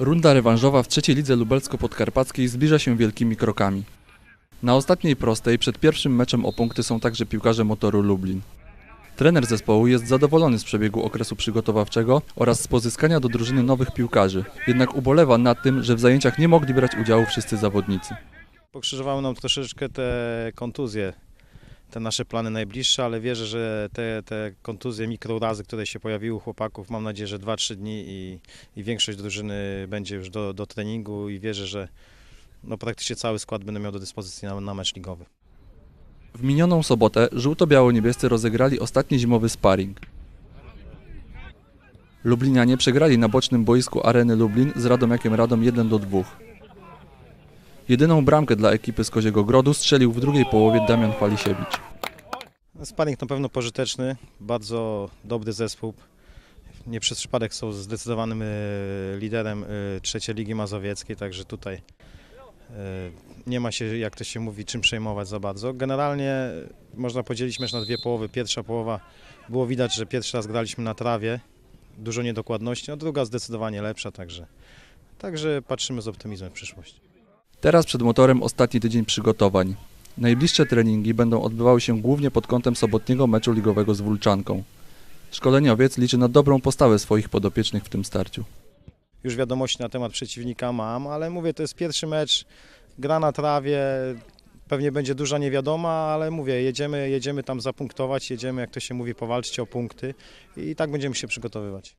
Runda rewanżowa w trzeciej lidze lubelsko-podkarpackiej zbliża się wielkimi krokami. Na ostatniej prostej przed pierwszym meczem o punkty są także piłkarze motoru Lublin. Trener zespołu jest zadowolony z przebiegu okresu przygotowawczego oraz z pozyskania do drużyny nowych piłkarzy, jednak ubolewa nad tym, że w zajęciach nie mogli brać udziału wszyscy zawodnicy. Pokrzyżowały nam troszeczkę te kontuzje, te nasze plany najbliższe, ale wierzę, że te, te kontuzje, mikrourazy, które się pojawiły u chłopaków, mam nadzieję, że 2-3 dni i, i większość drużyny będzie już do, do treningu i wierzę, że no, praktycznie cały skład będę miał do dyspozycji na, na mecz ligowy. W minioną sobotę żółto-biało-niebiescy rozegrali ostatni zimowy sparring. Lublinianie przegrali na bocznym boisku Areny Lublin z Radomiakiem Radom 1 do 2. Jedyną bramkę dla ekipy z Koziego Grodu strzelił w drugiej połowie Damian Falisiewicz. Sparring na pewno pożyteczny, bardzo dobry zespół. Nie przez przypadek są zdecydowanym e, liderem e, trzeciej Ligi Mazowieckiej, także tutaj e, nie ma się, jak to się mówi, czym przejmować za bardzo. Generalnie można podzielić mecz na dwie połowy. Pierwsza połowa było widać, że pierwszy raz graliśmy na trawie, dużo niedokładności, a druga zdecydowanie lepsza, także, także patrzymy z optymizmem w przyszłość. Teraz przed motorem ostatni tydzień przygotowań. Najbliższe treningi będą odbywały się głównie pod kątem sobotniego meczu ligowego z Wólczanką. Szkoleniowiec liczy na dobrą postawę swoich podopiecznych w tym starciu. już wiadomości na temat przeciwnika mam, ale mówię, to jest pierwszy mecz, gra na trawie, pewnie będzie duża niewiadoma, ale mówię, jedziemy, jedziemy tam zapunktować, jedziemy, jak to się mówi, powalczyć o punkty i tak będziemy się przygotowywać.